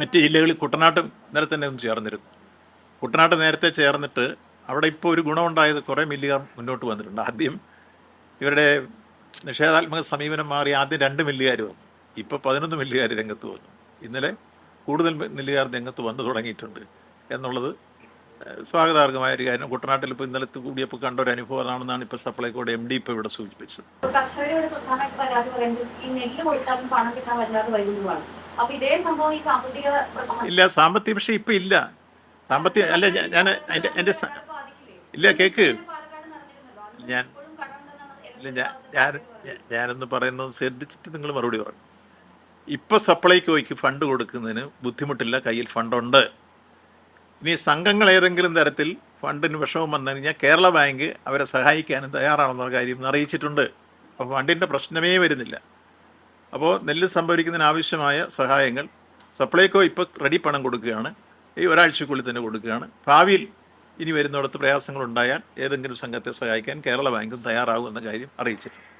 മറ്റ് ജില്ലകളിൽ കുട്ടനാട്ടും നേരത്തെ തന്നെ ഒന്ന് ചേർന്നിരുന്നു. കുട്ടനാട്ട് നേരത്തെ ചേർന്നിട്ട് അവിടെ ഇപ്പോൾ ഒരു ഗുണമുണ്ടായത് കുറേ മില്ലുകാർ മുന്നോട്ട് വന്നിട്ടുണ്ട്. ആദ്യം ഇവരുടെ നിഷേധാത്മക സമീപനം മാറി ആദ്യം രണ്ട് മില്ലുകാർ വന്നു. ഇപ്പോൾ പതിനൊന്ന് മില്ലുകാർ രംഗത്ത് വന്നു. ഇന്നലെ കൂടുതൽ മില്ലുകാർ രംഗത്ത് വന്നു തുടങ്ങിയിട്ടുണ്ട് എന്നുള്ളത് സ്വാഗതാർഹമായ ഒരു കാര്യം. കുട്ടനാട്ടിൽ ഇപ്പോൾ ഇന്നലത്തെ കൂടിയപ്പോൾ കണ്ട ഒരു അനുഭവമാണെന്നാണ് ഇപ്പോൾ സപ്ലൈകോടെ എം ഡി ഇപ്പോൾ ഇവിടെ സൂചിപ്പിച്ചത്. ഇല്ല സാമ്പത്തിക പക്ഷേ ഇപ്പം ഇല്ല. സാമ്പത്തിക അല്ല ഞാൻ- എന്റെ എന്റെ ഇല്ല കേക്ക്. ഞാൻ ഇല്ല ഞാൻ ഞാൻ ഞാനൊന്ന് പറയുന്നത് ശ്രദ്ധിച്ചിട്ട് നിങ്ങൾ മറുപടി പറഞ്ഞു ഇപ്പോൾ സപ്ലൈകോയ്ക്ക് ഫണ്ട് കൊടുക്കുന്നതിന് ബുദ്ധിമുട്ടില്ല കയ്യിൽ ഫണ്ടുണ്ട്. ഇനി സംഘങ്ങൾ ഏതെങ്കിലും തരത്തിൽ ഫണ്ടിന് വിഷമം വന്നു കഴിഞ്ഞാൽ കേരള ബാങ്ക് അവരെ സഹായിക്കാനും തയ്യാറാണെന്ന കാര്യം അറിയിച്ചിട്ടുണ്ട്. അപ്പോൾ ഫണ്ടിന്റെ പ്രശ്നമേ വരുന്നില്ല. അപ്പോൾ നെല്ല് സംഭരിക്കുന്നതിന് ആവശ്യമായ സഹായങ്ങൾ സപ്ലൈകോ ഇപ്പോൾ റെഡി പണം കൊടുക്കുകയാണ്. ഈ ഒരാഴ്ചക്കുള്ളിൽ തന്നെ കൊടുക്കുകയാണ്. ഭാവിയിൽ ഇനി വരുന്നിടത്ത് പ്രയാസങ്ങളുണ്ടായാൽ ഏതെങ്കിലും സംഘത്തെ സഹായിക്കാൻ കേരള ബാങ്കും തയ്യാറാകുമെന്ന കാര്യം അറിയിച്ചിട്ടുണ്ട്.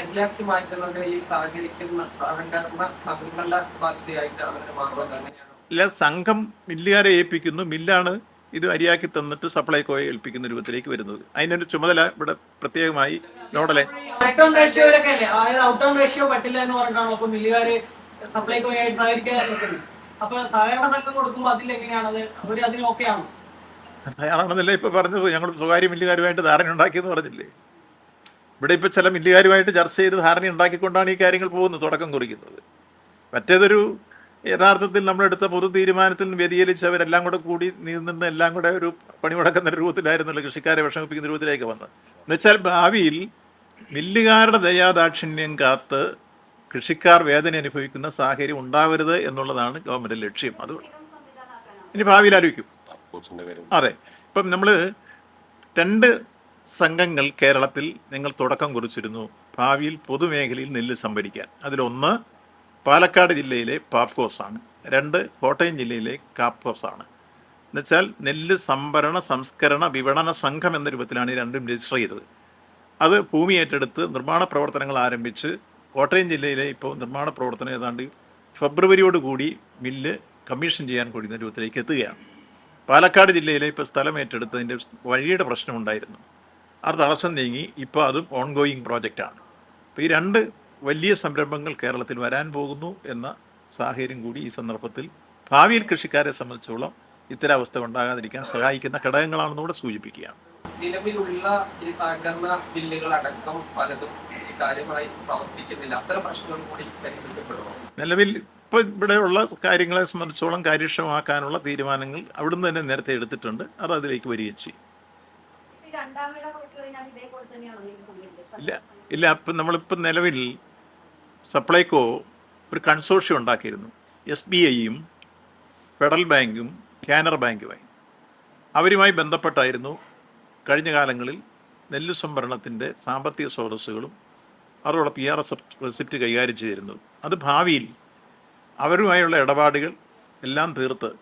അരിയാക്കി മാറ്റുന്നത് ഈ സഹകരിക്കുന്ന സഹകരണ സംഘങ്ങളുടെ ബാധ്യതയായിട്ട് അവരുടെ മാറുന്നത് ഇല്ല സംഘം മില്ലുകാരെ ഏൽപ്പിക്കുന്നു. മില്ലാണ് ഇത് അരിയാക്കി തന്നിട്ട് സപ്ലൈകോയെ ഏൽപ്പിക്കുന്ന രൂപത്തിലേക്ക് വരുന്നത്. അതിനൊരു ചുമതല ഇവിടെ പ്രത്യേകമായി നോഡലെ തയ്യാറാണെന്നല്ലേ ഇപ്പൊ പറഞ്ഞത് ഞങ്ങൾ സ്വകാര്യ മില്ലുകാരുമായിട്ട് ധാരണ ഉണ്ടാക്കിയെന്ന് പറഞ്ഞില്ലേ? ഇവിടെ ഇപ്പൊ ചില മില്ലുകാരുമായിട്ട് ചർച്ച ചെയ്ത് ധാരണ ഉണ്ടാക്കിക്കൊണ്ടാണ് ഈ കാര്യങ്ങൾ പോകുന്നത് തുടക്കം കുറിക്കുന്നത്. മറ്റേതൊരു യഥാർത്ഥത്തിൽ നമ്മളെടുത്ത പൊതു തീരുമാനത്തിൽ വ്യതിചലിച്ചവരെല്ലാം കൂടെ കൂടി നിന്ന് എല്ലാം കൂടെ ഒരു പണിമുടക്കുന്ന രൂപത്തിലായിരുന്നല്ലോ കൃഷിക്കാരെ വിഷമിപ്പിക്കുന്ന രൂപത്തിലേക്ക് വന്നത്. എന്നുവെച്ചാൽ ഭാവിയിൽ മില്ലുകാരുടെ ദയാദാക്ഷിണ്യം കാത്ത് കൃഷിക്കാർ വേദന അനുഭവിക്കുന്ന സാഹചര്യം ഉണ്ടാവരുത് എന്നുള്ളതാണ് ഗവൺമെന്റ് ലക്ഷ്യം. അത് ഇനി ഭാവിയിൽ ആലോചിക്കും. അതെ. ഇപ്പം നമ്മൾ രണ്ട് സംഘങ്ങൾ കേരളത്തിൽ നിങ്ങൾ തുടക്കം കുറിച്ചിരുന്നു. ഭാവിയിൽ പൊതുമേഖലയിൽ നെല്ല് സംഭരിക്കാൻ. അതിലൊന്ന് പാലക്കാട് ജില്ലയിലെ പാപ്കോസ് ആണ് രണ്ട് കോട്ടയം ജില്ലയിലെ കാപ്കോസ് ആണ് എന്നുവെച്ചാൽ നെല്ല് സംഭരണ സംസ്കരണ വിപണന സംഘം എന്ന രൂപത്തിലാണ് ഈ രണ്ടും രജിസ്റ്റർ ചെയ്തത്. അത് ഭൂമി ഏറ്റെടുത്ത് നിർമ്മാണ പ്രവർത്തനങ്ങൾ ആരംഭിച്ച് കോട്ടയം ജില്ലയിലെ ഇപ്പോൾ നിർമ്മാണ പ്രവർത്തനം ഏതാണ്ട് ഫെബ്രുവരിയോടുകൂടി മില്ല് കമ്മീഷൻ ചെയ്യാൻ കഴിയുന്ന രൂപത്തിലേക്ക് എത്തുകയാണ്. പാലക്കാട് ജില്ലയിലെ ഇപ്പോൾ സ്ഥലം ഏറ്റെടുത്തതിന്റെ വഴിയുടെ പ്രശ്നമുണ്ടായിരുന്നു. ആ തടസ്സം നീങ്ങി ഇപ്പോൾ അതും ഓൺഗോയിങ് പ്രോജക്റ്റാണ് അപ്പോൾ ഈ രണ്ട് വലിയ സംരംഭങ്ങൾ കേരളത്തിൽ വരാൻ പോകുന്നു എന്ന സാഹചര്യം കൂടി ഈ സന്ദർഭത്തിൽ ഭാവിയിൽ കൃഷിക്കാരെ സംബന്ധിച്ചോളം ഇത്തരം അവസ്ഥ ഉണ്ടാകാതിരിക്കാൻ സഹായിക്കുന്ന ഘടകങ്ങളാണെന്ന് കൂടെ സൂചിപ്പിക്കുകയാണ്. നിലവിലുള്ള ഈ സഹകരണ ബില്ലുകൾ അടക്കം പലതും ഈ കാര്യമായി പ്രവർത്തിക്കുന്നില്ല. അത്തരം പ്രശ്നങ്ങൾ കൂടി പരിഹരിക്കപ്പെടുമോ? നിലവിൽ ഇപ്പോൾ ഇവിടെയുള്ള കാര്യങ്ങളെ സംബന്ധിച്ചോളം കാര്യക്ഷമമാക്കാനുള്ള തീരുമാനങ്ങൾ അവിടുന്ന് തന്നെ നേരത്തെ എടുത്തിട്ടുണ്ട്. അത് അതിലേക്ക് വരികയും ചെയ്യും. ഇല്ല. ഇല്ല. അപ്പം നമ്മളിപ്പം നിലവിൽ സപ്ലൈകോ ഒരു കൺസോർഷ്യം ഉണ്ടാക്കിയിരുന്നു. എസ് ബി ഐയും ഫെഡറൽ ബാങ്കും കാനറ ബാങ്കുമായി. അവരുമായി ബന്ധപ്പെട്ടായിരുന്നു കഴിഞ്ഞ കാലങ്ങളിൽ നെല്ല് സംഭരണത്തിന്റെ സാമ്പത്തിക സ്രോതസ്സുകളും അതോടെ പി ആർ എസ് റെസിപ്റ്റ് കൈകാര്യം ചെയ്തിരുന്നത്. അത് ഭാവിയിൽ അവരുമായുള്ള ഇടപാടുകൾ എല്ലാം തീർത്ത്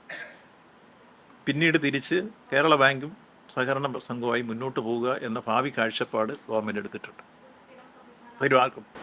പിന്നീട് തിരിച്ച് കേരള ബാങ്കും സഹകരണ സംഘവുമായി മുന്നോട്ട് പോവുക എന്ന ഭാവി കാഴ്ചപ്പാട് ഗവൺമെന്റ് എടുത്തിട്ടുണ്ട്. തീരുമാനം